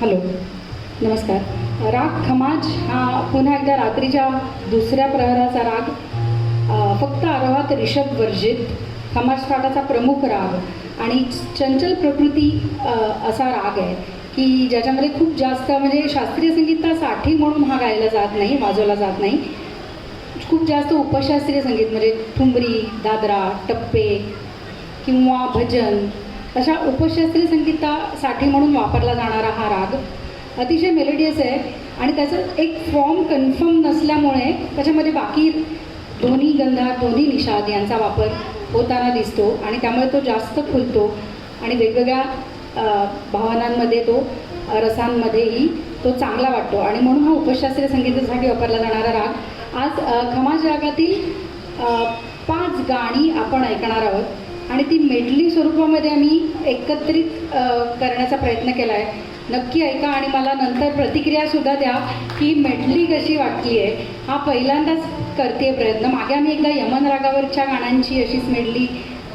Hello नमस्कार. राग खमाज हा पुन्हा एकदा रात्रीच्या दुसऱ्या प्रहराचा राग. फक्त आरोहात रिषभ वर्जित खमाज फाटाचा प्रमुख राग. आणि चंचल प्रकृती असा राग आहे की ज्याच्यामध्ये खूप जास्त म्हणजे शास्त्रीय संगीतासाठी म्हणून हा गायला जात नाही वाजवला जात नाही. खूप जास्त उपशास्त्रीय संगीत म्हणजे ठुमरी दादरा टप्पे किंवा भजन अशा उपशास्त्रीय संगीतासाठी म्हणून वापरला जाणारा हा राग अतिशय मेलोडियस आहे आणि त्याचं एक फॉर्म कन्फर्म नसल्यामुळे त्याच्यामध्ये बाकी दोन्ही गंधार दोन्ही निषाद यांचा वापर होताना दिसतो आणि त्यामुळे तो जास्त खुलतो आणि वेगवेगळ्या भावनांमध्ये तो रसांमध्येही तो चांगला वाटतो. आणि म्हणून हा उपशास्त्रीय संगीतासाठी वापरला जाणारा राग. आज खमाज रागातील पाच गाणी आपण ऐकणार आहोत. आणि ती मेडली स्वरूपामध्ये आम्ही एकत्रित करण्याचा प्रयत्न केला आहे नक्की ऐका आणि मला नंतर प्रतिक्रियासुद्धा द्या की मेडली कशी वाटली आहे. हा पहिल्यांदाच करते प्रयत्न. मागे आम्ही एकदा यमन रागावरच्या गाण्यांची अशीच मेडली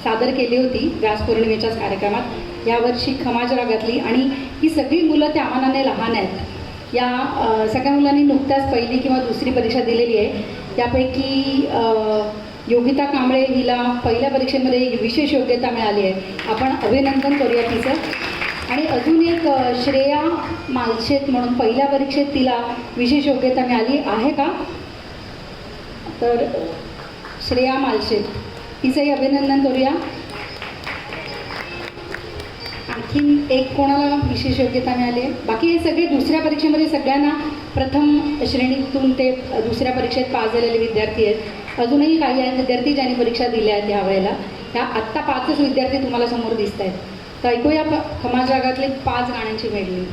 सादर केली होती व्यास पौर्णिमेच्याच कार्यक्रमात. यावर्षी खमाज रागातली आणि ही सगळी मुलं त्या मानाने लहान आहेत. या सगळ्या मुलांनी नुकत्याच पहिली किंवा दुसरी परीक्षा दिलेली आहे. त्यापैकी योगिता कांबळे हिला पहिल्या परीक्षेमध्ये एक विशेष योग्यता मिळाली आहे. आपण अभिनंदन करूया तिचं. आणि अजून एक श्रेया मालशेत म्हणून पहिल्या परीक्षेत तिला विशेष योग्यता मिळाली आहे का? तर श्रेया मालशेत तिचंही अभिनंदन करूया. आणखीन एक कोणाला विशेष योग्यता मिळाली आहे? बाकी हे सगळे दुसऱ्या परीक्षेमध्ये सगळ्यांना प्रथम श्रेणीतून ते दुसऱ्या परीक्षेत पास झालेले विद्यार्थी आहेत. अजूनही काही आहेत विद्यार्थी ज्यांनी परीक्षा दिल्या आहेत यावेळेला ह्या आत्ता पाचच विद्यार्थी तुम्हाला समोर दिसत आहेत तर ऐकूया प खमाज पाच गाण्यांची मेडली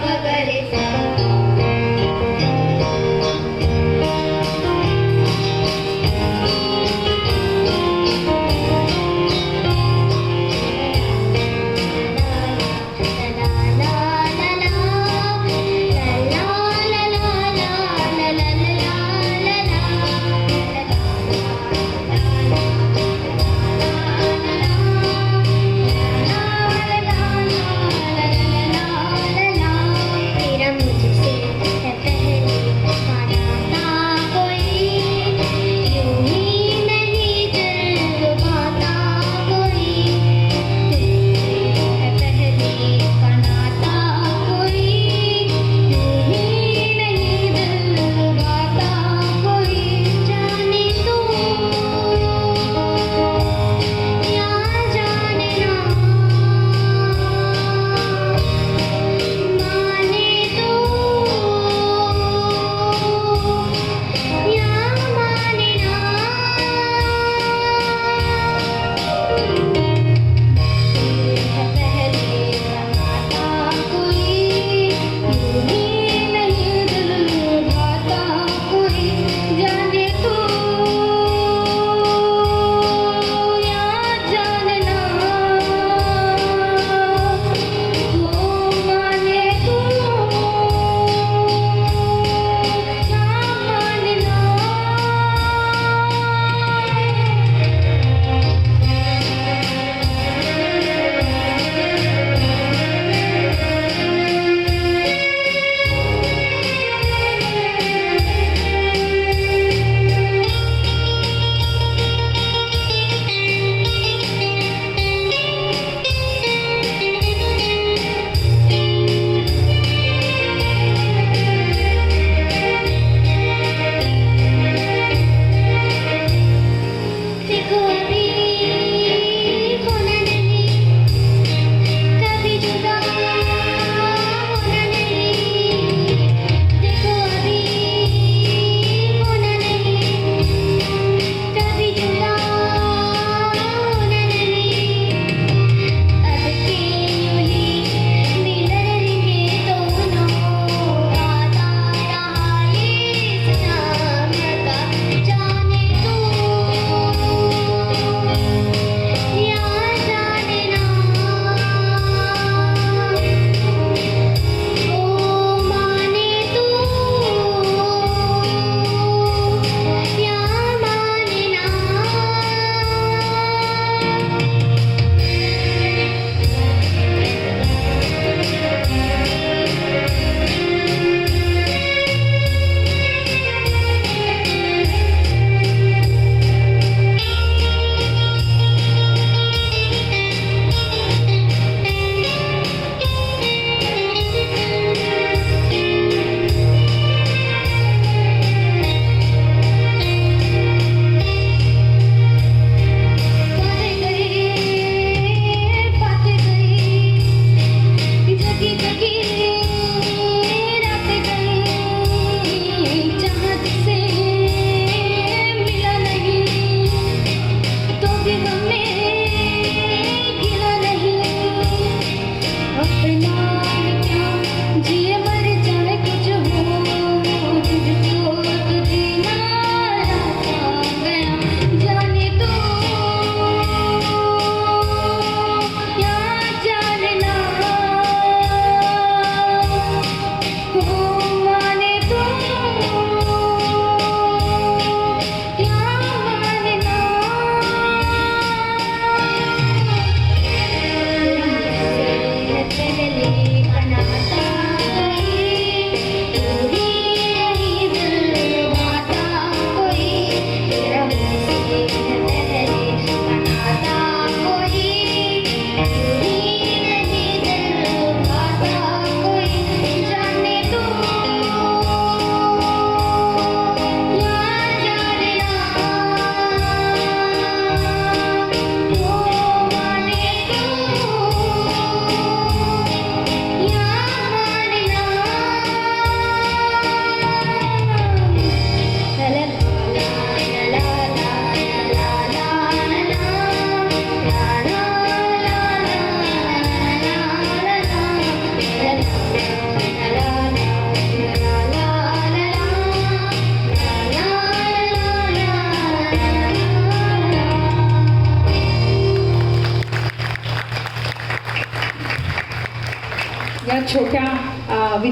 Gracias.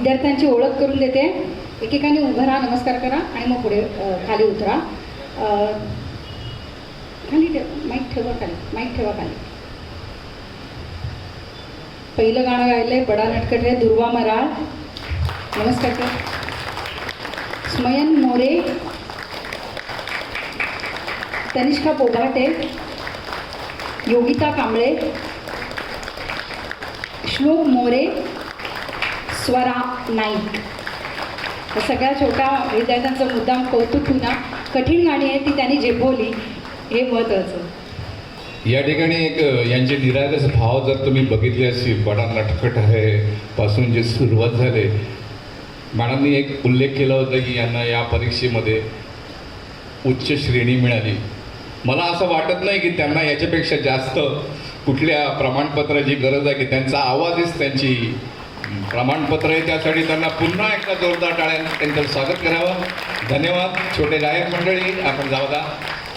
विद्यार्थ्यांची ओळख करून देते. एकेकाने उभं राहा नमस्कार करा आणि मग पुढे खाली उतरा. खाली ठेव माईक ठेवा खाली माईक ठेवा खाली. पहिलं गाणं गायलंय बडा नटकट रे दुर्वा मराळ. नमस्कार कर स्मयन मोरे. तनिष्का पोघाटे योगिता कांबळे. श्लोक मोरे. स्वरा नाईक. सगळ्या छोट्या विद्यार्थ्यांचं मुद्दाम कौतुक पुन्हा कठीण गाणी आहेत ती त्यांनी झेपवली. हे महत्वाचं या ठिकाणी एक यांचे निरागस भाव जर तुम्ही बघितले असतील बडा नटखट आहे पासून जे सुरुवात झाले. मॅडमनी एक उल्लेख केला होता की यांना या परीक्षेमध्ये उच्च श्रेणी मिळाली. मला असं वाटत नाही की त्यांना याच्यापेक्षा जास्त कुठल्या प्रमाणपत्राची गरज आहे की त्यांचा आवाजच त्यांची प्रमाणपत्र आहे त्यासाठी त्यांना पुन्हा एकदा जोरदार टाळ्यांना त्यांचं स्वागत करावं. धन्यवाद. छोटे गायक मंडळी आपण जाऊ